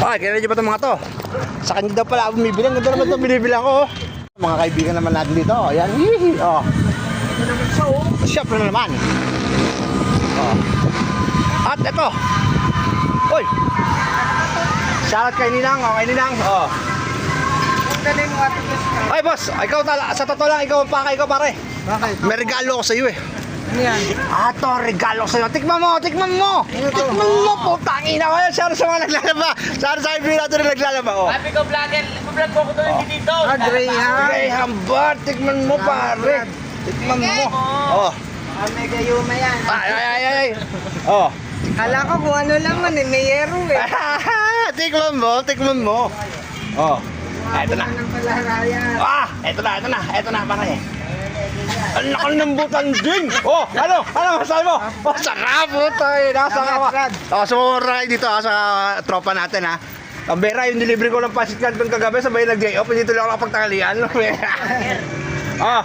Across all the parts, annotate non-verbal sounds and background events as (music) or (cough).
Okay, kailan nyo ba itong mga to? Sa kanya daw pala ako bumibili. Ang ganda naman ito binibilang ko. oh. Mga kaibigan naman natin dito. Oh, Ayan. Hihi. Oh. Shop na naman. Oh. At ito. Uy. Shoutout kay Ninang. Oh, kay Ninang. Oh. Ay, boss. Ikaw tala. Sa totoo lang, ikaw ang pakay ko, pare. Bakit? May regalo ako sa iyo eh. Ano yan? Ah, to, regalo sa'yo. Tikman mo, tikman mo. Tikman mo, putang ina yan. Sana sa mga naglalaba. Sana sa kaibigan natin na naglalaba. Oh. Sabi ko, vlogger, vlog ko ko to yung dito. Ah, Greyhound. Graham bar, tikman mo pare. Tikman mo. Oh. Ah, mega yuma yan. Ay, ay, ay, ay. Oh. Kala ko kung ano laman eh, may yero eh. (laughs) tikman mo, tikman mo. Oh. Eto na. Pala raya? Ah, eto na, eto na, eto na pare. Ang laki ng butan din. Oh, ano? Ano masabi mo? Oh, sarap po tayo. Nasa ka. Brad. Oh, sumura dito ah, sa tropa natin ha. Ang Bera, yung delivery ko ng pasit canton kagabi, sabay nag-day off, hindi tuloy ako nakapagtanghalian. oh, (laughs)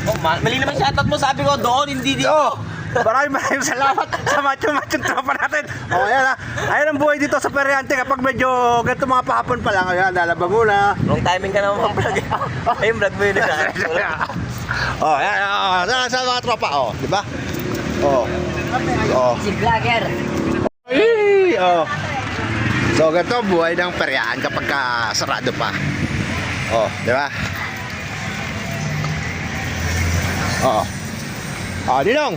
Oh, ma- mali naman shoutout mo, sabi ko doon, hindi dito. oh, maraming maraming salamat sa macho-macho tropa natin. Oh, ayan ha. Ayan ang buhay dito sa Periante kapag medyo ganito mga pahapon pa lang. Ayan, lalaba muna. Wrong timing ka naman mag-vlog. (laughs) Ayun, vlog mo yun (laughs) na oh, ayan, oh, sa, sa mga tropa, oh, di ba? Oh. Oh. Si vlogger. Ay, oh. So, ganito buhay ng peryahan kapag ka sarado pa. Oh, di ba? Oh. Oh, Ninong.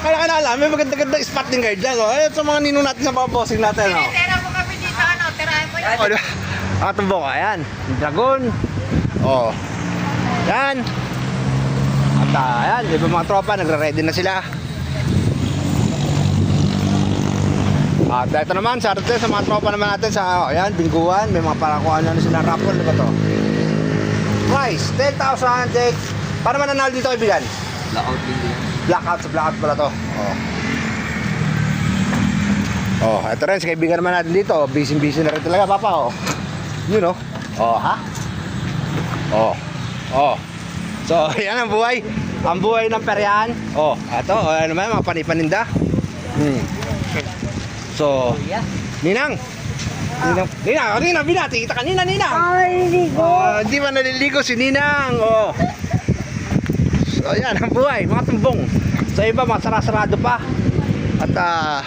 Kaya ka na alam, may maganda-ganda spot din kayo dyan. Oh. Ayun sa mga ninong natin sa mga bossing natin. Oh. Tira mo kami dito, ano? Tirahin mo yun. Oh, di ba? Ang tumbok, ayan. Dragon. Oh. Yan. At ah, ayan, di ba mga tropa, nagre-ready na sila. At ito naman, sa arte, sa mga tropa naman natin sa, oh, ayan, bingguan, may mga parakuan na sila raffle, di ba to? Price, 10,000, take. Paano man nanalo dito kaibigan? Blackout video. Blackout sa blackout pala to. Oh. Oh, ito rin, sa kaibigan naman natin dito. Busy-busy na rin talaga, papa, oh. Yun, oh. Oh, ha? Oh. Oh. So, (laughs) yan ang buhay. Ang buhay ng peryahan. Oh, ito, oh, ano naman, mga panipaninda. Hmm. So, Ninang. Ninang, Ninang, oh, Ninang, binati kita kanina, Ninang. Hindi Oh, di ba naliligo si Ninang? Oh. So, yan ang buhay, mga tumbong. Sa iba, mga sarasarado pa. At, ah,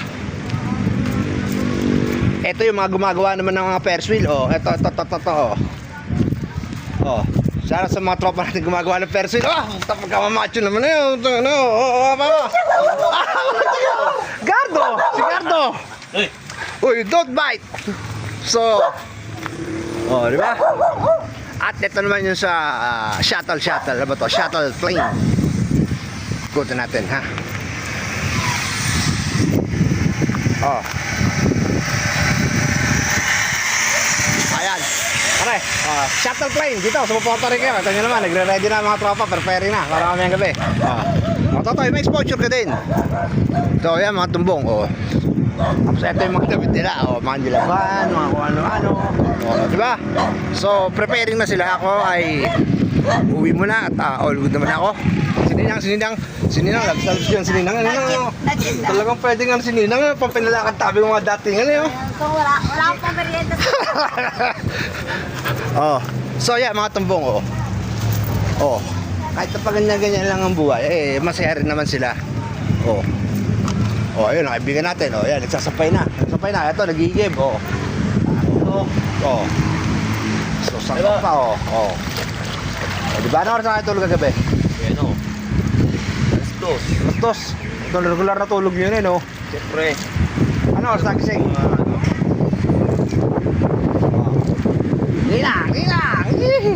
ito yung mga gumagawa naman ng mga Ferris wheel. Oh, ito, ito, ito, ito, ito. Oh. oh. Sana sa mga tropa natin gumagawa ng wheel. Ah, tapos kamamacho naman na yun. Ito, Ano, oh, oh, mama. Gardo! Si Gardo! Uy, don't bite! So, oh, di ba? At ito naman yung sa ah, shuttle shuttle, ano ba to? Shuttle plane. Ikutin natin, ha? Oh. Ayan. Pare, oh, shuttle plane dito sa Puerto Rico. Ito nyo naman, nagre-ready na ang mga tropa, prepare na para kami ang gabi. Oh. Mga totoy, may exposure ka din. So, ayan, mga tumbong. Oh. Tapos ito yung mga damit nila, oh, mga nilaban, mga kung ano-ano. Oh, di ba? So, preparing na sila ako ay uwi muna at uh, all good naman ako. Sininang, sininang, sininang, nagsalus yan, sininang. Ano, ano, talagang pwede nga sininang, ano, pang pinalakad tabi mga dating, ano yun. So, wala, wala sa (laughs) oh. So, yeah, mga tumbong, oh. Oh. Kahit na pa ganyan-ganyan lang ang buhay, eh, masaya rin naman sila. Oh. Oh, ayun, ang kaibigan natin. Oh, yan, nagsasapay na. Nagsasapay na. Ito, nagigib. Oh. Oh. Oh. So, sangka pa, oh. Oh. oh di ba? Ano oras na kayo tulog kagabi? Bueno. Let's go. Bastos. Ito, regular na tulog yun, eh, no? Siyempre. Ano oras na gising? Nina, Nina!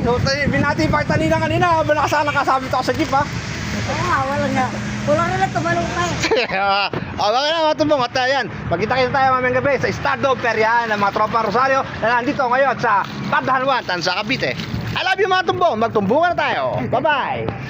So, binati pa kita Nina kanina. Habang nakasana kasabit ako sa jeep, ha? Oo nga, wala nga. Wala na lang tumalong tayo. (laughs) oh, bakit na mga tumbong at ayan, magkita-kita tayo mamayang gabi sa Estado Perihan ng mga tropa Rosario na nandito ngayon sa Padhanwan, Tansa, Cavite. I love you mga tumbong, magtumbungan na tayo. Bye-bye!